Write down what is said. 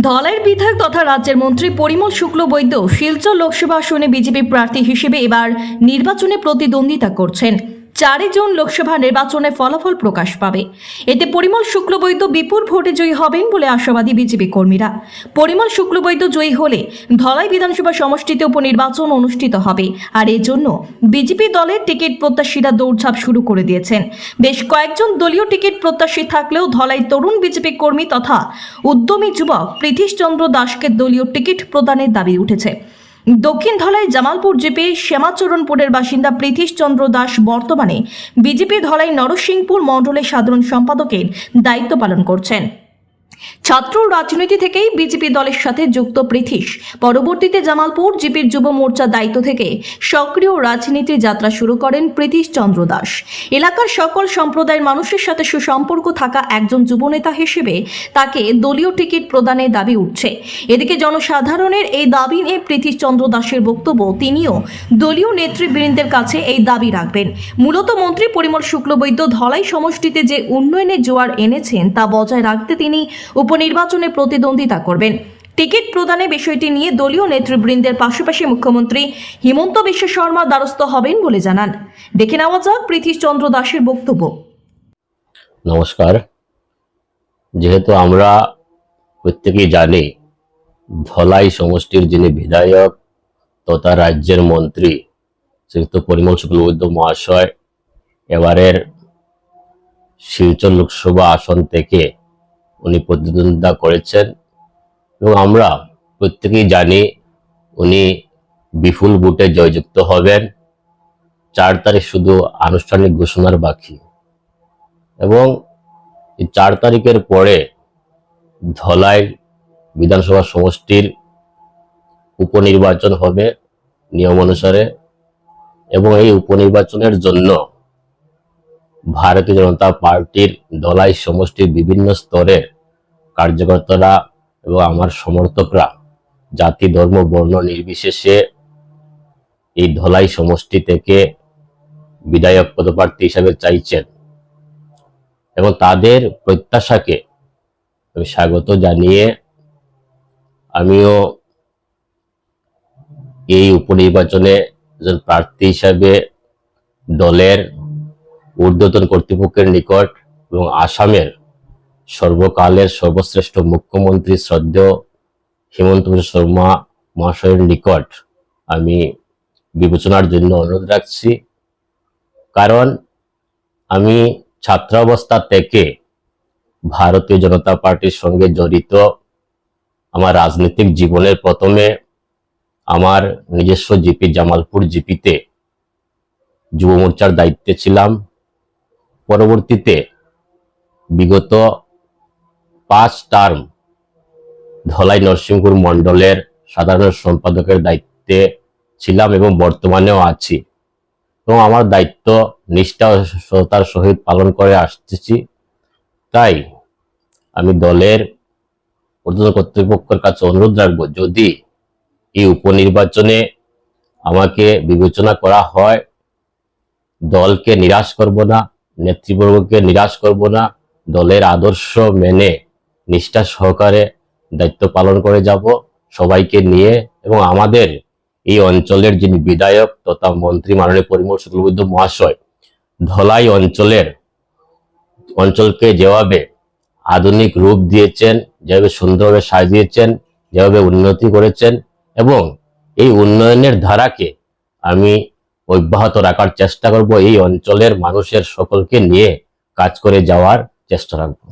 ধলাইয়ের বিধায়ক তথা রাজ্যের মন্ত্রী পরিমল শুক্ল বৈদ্য শিলচর লোকসভা আসনে বিজেপি প্রার্থী হিসেবে এবার নির্বাচনে প্রতিদ্বন্দ্বিতা করছেন। চারই জুন লোকসভা নির্বাচনে ফলাফল প্রকাশ পাবে। এতে পরিমল শুক্লবৈদ্য বিপুল ভোটে জয়ী হবেন বলে আশাবাদী বিজেপি কর্মীরা। পরিমল শুক্লবৈদ্য জয়ী হলে ধলাই বিধানসভা সমষ্টিতে উপনির্বাচন অনুষ্ঠিত হবে। আর এজন্য বিজেপি দলের টিকিট প্রত্যাশীরা দৌড়ঝাঁপ শুরু করে দিয়েছেন। বেশ কয়েকজন দলীয় টিকিট প্রত্যাশী থাকলেও ধলাই তরুণ বিজেপি কর্মী তথা উদ্যমী যুবক প্রীতিশ চন্দ্র দাসকে দলীয় টিকিট প্রদানের দাবি উঠেছে। দক্ষিণ ধলাই জামালপুর জিপি শ্যামাচরণপুরের বাসিন্দা প্রীতিশ চন্দ্র দাস বর্তমানে বিজেপি ধলাই নরসিংপুর মণ্ডলের সাধারণ সম্পাদকের দায়িত্ব পালন করছেন। ছাত্র রাজনীতি থেকেই বিজেপি দলের সাথে যুক্ত পৃথিস পরবর্তীতে জামালপুর জিপির যুব মোর্চার দায়িত্ব থেকে সক্রিয় রাজনীতির যাত্রা শুরু করেন প্রীতিশ চন্দ্র দাস। এলাকার সকল সম্প্রদায়ের মানুষের সাথে সুসম্পর্ক থাকা একজন যুবনেতা হিসেবে তাকে দলীয় টিকিট প্রদানের দাবি উঠছে। এদিকে জনসাধারণের এই দাবি নিয়ে প্রীতিশ চন্দ্র দাসের বক্তব্য তিনিও দলীয় নেতৃবৃন্দের কাছে এই দাবি রাখবেন। মূলত মন্ত্রী পরিমল শুক্লবৈদ্য ধলাই সমষ্টিতে যে উন্নয়নের জোয়ার এনেছেন তা বজায় রাখতে তিনি উপনির্বাচনে প্রতিদ্বন্দ্বিতা করবেন। টিকিট প্রদানের বিষয়টি নিয়ে দলীয় নেতৃবৃন্দের পাশাপাশি মুখ্যমন্ত্রী হিমন্ত বিশ্ব শর্মা দ্বারস্থ হবেন বলে জানান। দেখে নেওয়া যাক চন্দ্র দাসের বক্তব্য। নমস্কার। যেহেতু আমরা প্রত্যেকেই জানি, ধলাই সমষ্টির যিনি বিধায়ক তথা রাজ্যের মন্ত্রী শ্রীযুক্ত পরিমল শুক্লবৈদ্য মহাশয়, এবারের শিলচর লোকসভা আসন থেকে উনি প্রতিদ্বন্দ্বিতা করেছেন। এবং আমরা প্রত্যেকেই জানি উনি বিপুল ভোটে জয়যুক্ত হবেন। চার তারিখ শুধু আনুষ্ঠানিক ঘোষণার বাকি। এবং চার তারিখের পরে ধলাই বিধানসভা সমষ্টির উপনির্বাচন হবে নিয়ম অনুসারে। এবং এই উপনির্বাচনের জন্য ভারতীয় জনতা পার্টির ধলাই সমষ্টির বিভিন্ন স্তরের কার্যকর্তারা এবং আমার সমর্থকরা, জাতি, ধর্ম, বর্ণ নির্বিশেষে এই ধলাই সমষ্টি থেকে বিধায়ক পদপ্রার্থী হিসাবে চাইছেন এবং তাদের প্রত্যাশাকে আমি স্বাগত জানিয়ে আমিও এই উপনির্বাচনে একজন প্রার্থী হিসাবে দলের ঊর্ধ্বতন কর্তৃপক্ষের নিকট এবং আসামের সর্বকালের সর্বশ্রেষ্ঠ মুখ্যমন্ত্রী শ্রদ্ধেয় হিমন্ত শর্মা মহাশয়ের নিকট আমি বিবেচনার জন্য অনুরোধ রাখছি। কারণ আমি ছাত্রাবস্থা থেকে ভারতীয় জনতা পার্টির সঙ্গে জড়িত, আমার রাজনৈতিক জীবনের প্রথমে আমার নিজস্ব জিপি জামালপুর জিপিতে যুব মোর্চার দায়িত্বে ছিলাম। পরবর্তীতে বিগত পাঁচ টার্ম। ধলাই নরসিংপুর মণ্ডলের সাধারণ সম্পাদকের দায়িত্বে ছিলাম এবং বর্তমানেও আছি। এবং আমার দায়িত্ব নিষ্ঠা ও সততার সহিত পালন করে আসতেছি। তাই আমি দলের ঊর্ধ্বতন কর্তৃপক্ষের কাছে অনুরোধ রাখব, যদি এই উপনির্বাচনে আমাকে বিবেচনা করা হয়, দলকে নিরাশ করব না, নেতৃবর্গকে নিরাশ করব না, দলের আদর্শ মেনে নিষ্ঠা সহকারে দায়িত্ব পালন করে যাব, সবাইকে নিয়ে এবং আমাদের এই অঞ্চলের যিনি বিধায়ক তথা মন্ত্রী মাননীয় পরিমল শুক্লবৈদ্য মহাশয়, ধলাই অঞ্চলের অঞ্চলকে যেভাবে আধুনিক রূপ দিয়েছেন, যেভাবে সুন্দরভাবে সাজিয়েছেন, যেভাবে উন্নতি করেছেন এবং এই উন্নয়নের ধারাকে আমি অব্যাহত রাখার চেষ্টা করব এই অঞ্চলের মানুষের সকলকে নিয়ে কাজ করে যাওয়ার চেষ্টা রাখব।